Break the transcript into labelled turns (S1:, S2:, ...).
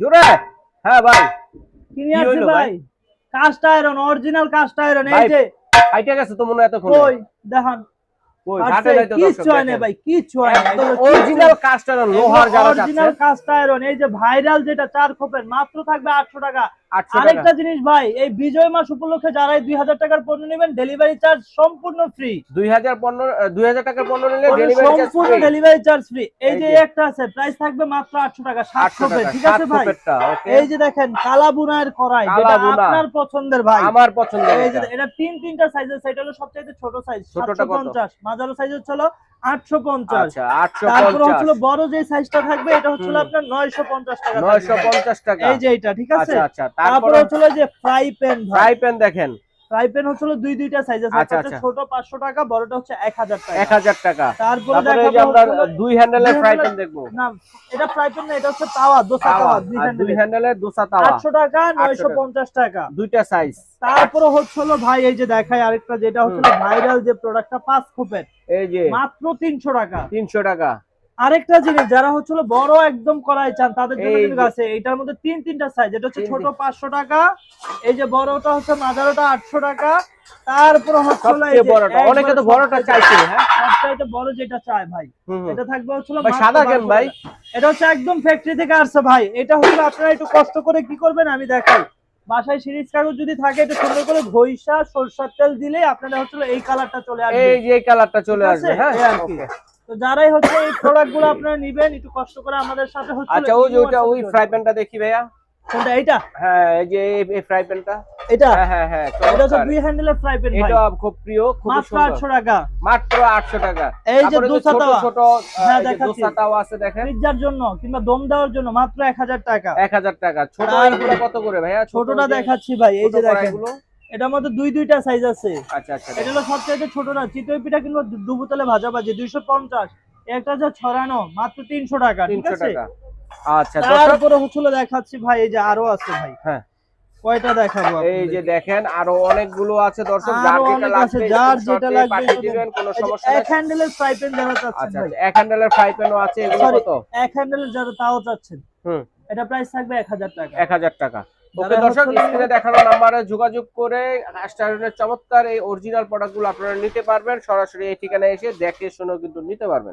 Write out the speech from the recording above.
S1: জোরে? হ্যাঁ ভাই।
S2: কি নিয়ে ভাই? Cast iron original cast iron এই যে।
S1: আইটা গেছে তো মনে এত এতক্ষণ।
S2: কই দেখান।
S1: কই
S2: আর
S1: ঘাটে নাই তো
S2: কিছু হয় না ভাই কিচ্ছু হয় না।
S1: অরিজিনাল কাস্টার লোহার যারা
S2: অরিজিনাল কাস্ট আয়রন এই যে ভাইরাল যেটা চার খোপের মাত্র থাকবে আটশো
S1: 800 টাকা।
S2: আরেকটা জিনিস ভাই এই বিজয় মাস উপলক্ষে যারাই দুই হাজার টাকার পণ্য নেবেন ডেলিভারি চার্জ সম্পূর্ণ ফ্রি
S1: 2000 পণ্য 2000 টাকার পণ্য নিলে
S2: সম্পূর্ণ ডেলিভারি চার্জ ফ্রি এই
S1: এই
S2: যে
S1: যে।
S2: একটা আছে প্রাইস থাকবে মাত্র আটশো টাকা সাত
S1: 800
S2: ঠিক আছে ভাই? এই যে দেখেন কালা বুনার করাই যেটা আপনার পছন্দের ভাই।
S1: আমার পছন্দ
S2: এটা। তিন তিনটা সাইজের সেটা হলো সবচেয়ে ছোট সাইজ
S1: ছোটটা
S2: সাতশো পঞ্চাশ। মাঝারো সাইজ হচ্ছে হলো আটশো পঞ্চাশ।
S1: আচ্ছা
S2: তারপরে হচ্ছিল
S1: 850
S2: বড় যে সাইজটা থাকবে এটা হচ্ছিল আপনার নয়শো পঞ্চাশ টাকা থাকবে।
S1: 950 টাকা।
S2: এই যে এটা ঠিক আছে?
S1: আচ্ছা আচ্ছা
S2: তারপরে
S1: তারপরে
S2: যে ফ্রাই প্যান
S1: ফ্রাই প্যান দেখেন।
S2: ফ্রাই প্যান হচ্ছিল দুই দুইটা সাইজ আছে।
S1: আচ্ছা,
S2: একটা হচ্ছে
S1: আচ্ছা।
S2: ছোট পাঁচশো টাকা বড়টা হচ্ছে এক হাজার টাকা।
S1: 1000 টাকা।
S2: তারপরে দেখাবো
S1: আমরা দুই হ্যান্ডেলের ফ্রাই প্যান দেখব।
S2: না এটা ফ্রাই প্যান না এটা হচ্ছে তাওয়া দোসা
S1: তাওয়া।
S2: দুই
S1: আর দুই হ্যান্ডেলের দোসা তাওয়া।
S2: আটশো টাকা নয়শো পঞ্চাশ টাকা।
S1: দুইটা সাইজ
S2: তারপরে হচ্ছিল ভাই এই যে দেখাই আরেকটা যেটা হচ্ছিল ভাইরাল যে প্রোডাক্টটা পাঁচ খোপের।
S1: এই যে।
S2: মাত্র তিনশো টাকা।
S1: 300 টাকা।
S2: আরেকটা জিনিস যারা হচ্ছিল বড় একদম করাই চান তাদের জন্য কিন্তু আছে। এটার মধ্যে তিন তিনটা সাইজ এটা হচ্ছে ছোট পাঁচশো টাকা এই যে বড়টা হচ্ছে মাঝারোটা আটশো টাকা তারপরে হচ্ছে
S1: বড়টা অনেকে তো বড়টা চাইছিল হ্যাঁ?
S2: সবচাইতে বড় যেটা চায় ভাই। এটা থাকবে হচ্ছিল
S1: সাদা কেন ভাই?
S2: এটা হচ্ছে একদম ফ্যাক্টরি থেকে আসছে ভাই এটা হচ্ছে আপনারা একটু কষ্ট করে কি করবেন আমি দেখাই। বাসায় সিরিজ কাগজ যদি থাকে একটু সুন্দর করে ঘইসা সরষের তেল দিলে আপনারা হচ্ছিল এই কালারটা চলে আসবে।
S1: এই যে কালারটা চলে আসবে হ্যাঁ?
S2: আর কি। তো যারাই হচ্ছে এই প্রোডাক্টগুলো আপনারা নিবেন একটু কষ্ট করে আমাদের সাথে হচ্ছে
S1: আচ্ছা ওই যে ওইটা ওই ফ্রাই প্যানটা দেখি ভাইয়া।
S2: কোনটা এইটা?
S1: হ্যাঁ এই যে এই- ফ্রাই প্যানটা
S2: এটা?
S1: হ্যাঁ হ্যাঁ হ্যাঁ
S2: এটা
S1: চমৎকার।
S2: দুই হ্যান্ডেলের ফ্রাই প্যান
S1: এটা খুব প্রিয় খুব
S2: মাত্র
S1: সুন্দর।
S2: আটশো টাকা।
S1: মাত্র 800 টাকা।
S2: এই যে দোসা
S1: ছোট
S2: তাওয়া।
S1: ছোট
S2: হ্যাঁ, দেখাচ্ছি।
S1: দোসা তাওয়া আছে দেখেন।
S2: পিৎজার জন্য কিংবা দম দেওয়ার জন্য মাত্র এক হাজার টাকা।
S1: 1000 টাকা। ছোট এগুলো কত করে ভাইয়া? ছোট
S2: ছোটটা দেখাচ্ছি ভাই এই যে দেখেন? এটার মধ্যে দুই দুইটা সাইজ আছে।
S1: আচ্ছা আচ্ছা
S2: এটা হলো সবচাইতে ছোটটা চিতই পিঠা কিংবা দুবুতলে ভাজা ভাজি দুইশো পঞ্চাশ। একটা হচ্ছে ছড়ানো মাত্র তিনশো টাকা ঠিক আছে?
S1: টাকা। আচ্ছা
S2: তারপরে হচ্ছিল দেখাচ্ছি ভাই এই যে আরও আছে ভাই।
S1: হ্যাঁ।
S2: কয়টা দেখাবো
S1: এই যে দেখেন আরও অনেকগুলো আছে দর্শক যার যেটা
S2: আছে,
S1: লাগবে
S2: যার যেটা লাগবে
S1: দিবেন কোনো
S2: এই যে এক হ্যান্ডেলের ফ্রাই প্যান দেখা যাচ্ছে
S1: আচ্ছা আচ্ছা এক হ্যান্ডেলের ফ্রাই প্যানও আছে এগুলো কত?
S2: এক হ্যান্ডেলের যারা তাও চাচ্ছেন।
S1: হুম।
S2: এটা প্রাইস থাকবে এক হাজার টাকা।
S1: 1000 টাকা। ওকে দর্শক স্ক্রিনে দেখানো নাম্বারে যোগাযোগ করে স্টাইলের চমৎকার এই অরিজিনাল প্রোডাক্টগুলো আপনারা নিতে পারবেন। সরাসরি এই ঠিকানায় এসে দেখে শুনেও কিন্তু নিতে পারবেন।